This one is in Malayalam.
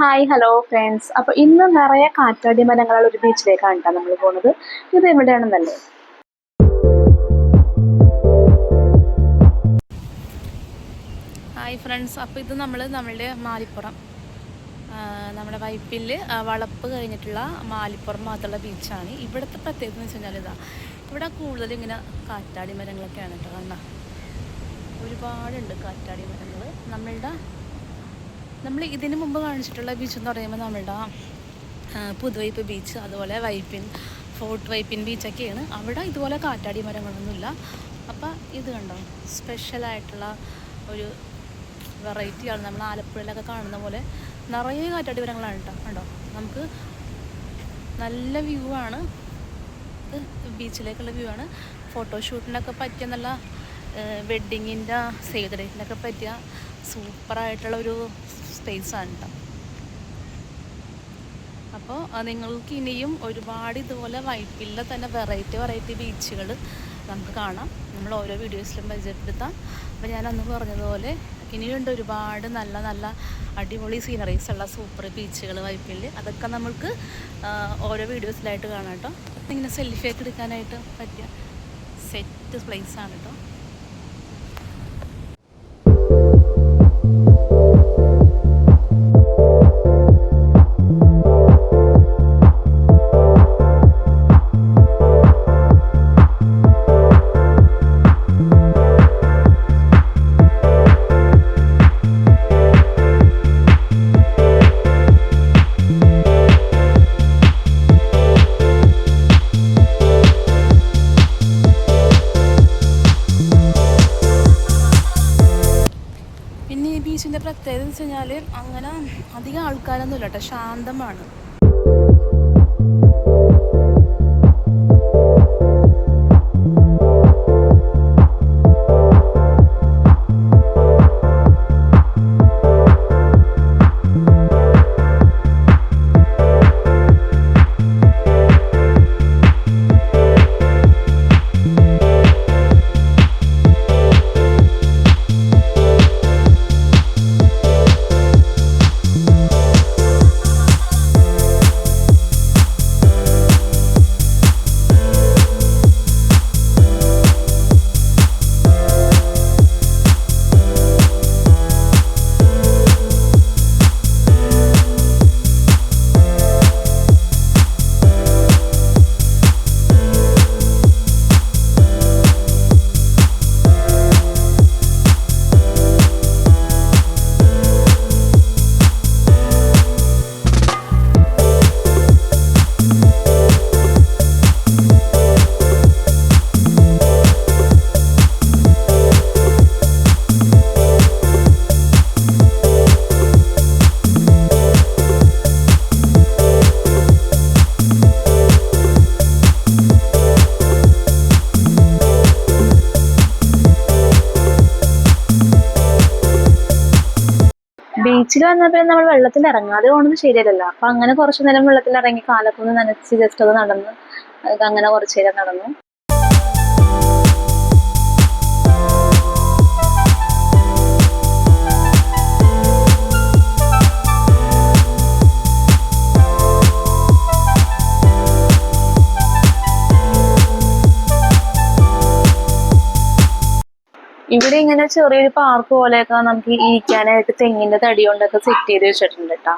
ഹായ് ഹലോ ഫ്രണ്ട്സ് അപ്പോൾ ഇന്ന് നിറയെ കാറ്റാടി മരങ്ങളുള്ള ഒരു ബീച്ചിലേക്കാണ് കേട്ടോ നമ്മൾ പോകുന്നത്. ഇത് എവിടെയാണെന്നല്ലേ? ഹായ് ഫ്രണ്ട്സ് അപ്പോൾ ഇത് നമ്മൾ നമ്മളുടെ മാലിപ്പുറം. നമ്മുടെ വൈപ്പിൽ വളപ്പ് കഴിഞ്ഞിട്ടുള്ള മാലിപ്പുറം മാത്രമുള്ള ബീച്ചാണ്. ഇവിടുത്തെ പ്രത്യേകത എന്ന് വെച്ച് കഴിഞ്ഞാൽ ഇതാ ഇവിടെ കൂടുതലും ഇങ്ങനെ കാറ്റാടി മരങ്ങളൊക്കെയാണ് കേട്ടോ. കണ്ട? ഒരുപാടുണ്ട് കാറ്റാടി മരങ്ങൾ നമ്മളുടെ നമ്മൾ ഇതിനു മുമ്പ് കാണിച്ചിട്ടുള്ള ബീച്ച് എന്ന് പറയുമ്പോൾ നമ്മളുടെ പുതുവൈപ്പ് ബീച്ച് അതുപോലെ വൈപ്പിൻ ഫോർട്ട് വൈപ്പിൻ ബീച്ചൊക്കെയാണ് അവിടെ ഇതുപോലെ കാറ്റാടി മരങ്ങളൊന്നുമില്ല. അപ്പോൾ ഇത് കണ്ടോ? സ്പെഷ്യലായിട്ടുള്ള ഒരു വെറൈറ്റിയാണ് നമ്മൾ ആലപ്പുഴയിലൊക്കെ കാണുന്ന പോലെ നിറയെ കാറ്റാടി മരങ്ങളാണ് കേട്ടോ. കണ്ടോ? നമുക്ക് നല്ല വ്യൂ ആണ്. ബീച്ചിലേക്കുള്ള വ്യൂ ആണ്. ഫോട്ടോഷൂട്ടിനൊക്കെ പറ്റിയ നല്ല വെഡ്ഡിങ്ങിന്റെ സേവ് ഡേറ്റിനൊക്കെ പറ്റിയ സൂപ്പറായിട്ടുള്ള ഒരു സ്പേസാണ് കേട്ടോ അപ്പോൾ നിങ്ങൾക്ക് ഇനിയും ഒരുപാട് ഇതുപോലെ വൈപ്പിലെ തന്നെ വെറൈറ്റി വെറൈറ്റി ബീച്ചുകൾ നമുക്ക് കാണാം. നമ്മൾ ഓരോ വീഡിയോസിലും പരിചയപ്പെടുത്താം. അപ്പോൾ ഞാൻ അന്ന് പറഞ്ഞതുപോലെ ഇനിയുണ്ട് ഒരുപാട് നല്ല നല്ല അടിപൊളി സീനറീസ് ഉള്ള സൂപ്പർ ബീച്ചുകൾ വൈപ്പിൽ അതൊക്കെ നമുക്ക് ആ, ഓരോ വീഡിയോസിലായിട്ട് കാണാം കേട്ടോ ഇങ്ങനെ സെൽഫി ഒക്കെ എടുക്കാനായിട്ട് പറ്റിയ സെറ്റ് പ്ലേസ് ആണ് കേട്ടോ ബീച്ചിന്റെ പ്രത്യേകത എന്ന് വെച്ച് കഴിഞ്ഞാൽ അങ്ങനെ അധികം ആൾക്കാരൊന്നുമില്ല കേട്ടോ. ശാന്തമാണ്. ബീച്ചിൽ വന്നപ്പോൾ നമ്മൾ വെള്ളത്തിൽ ഇറങ്ങാതെ പോകുന്നത് ശരിയല്ലല്ലോ. അപ്പം അങ്ങനെ കുറച്ച് നേരം വെള്ളത്തിൽ ഇറങ്ങി കാലൊക്കെ ഒന്ന് നനച്ച് ജസ്റ്റ് ഒന്ന് നടന്ന് അങ്ങനെ കുറച്ച് നേരം നടന്നു. ഇവിടെ ഇങ്ങനെ ചെറിയൊരു പാർക്ക് പോലെയൊക്കെ നമുക്ക് ഇരിക്കാനായിട്ട് തെങ്ങിന്റെ തടി കൊണ്ടൊക്കെ സെറ്റ് ചെയ്ത് വെച്ചിട്ടുണ്ട് കേട്ടോ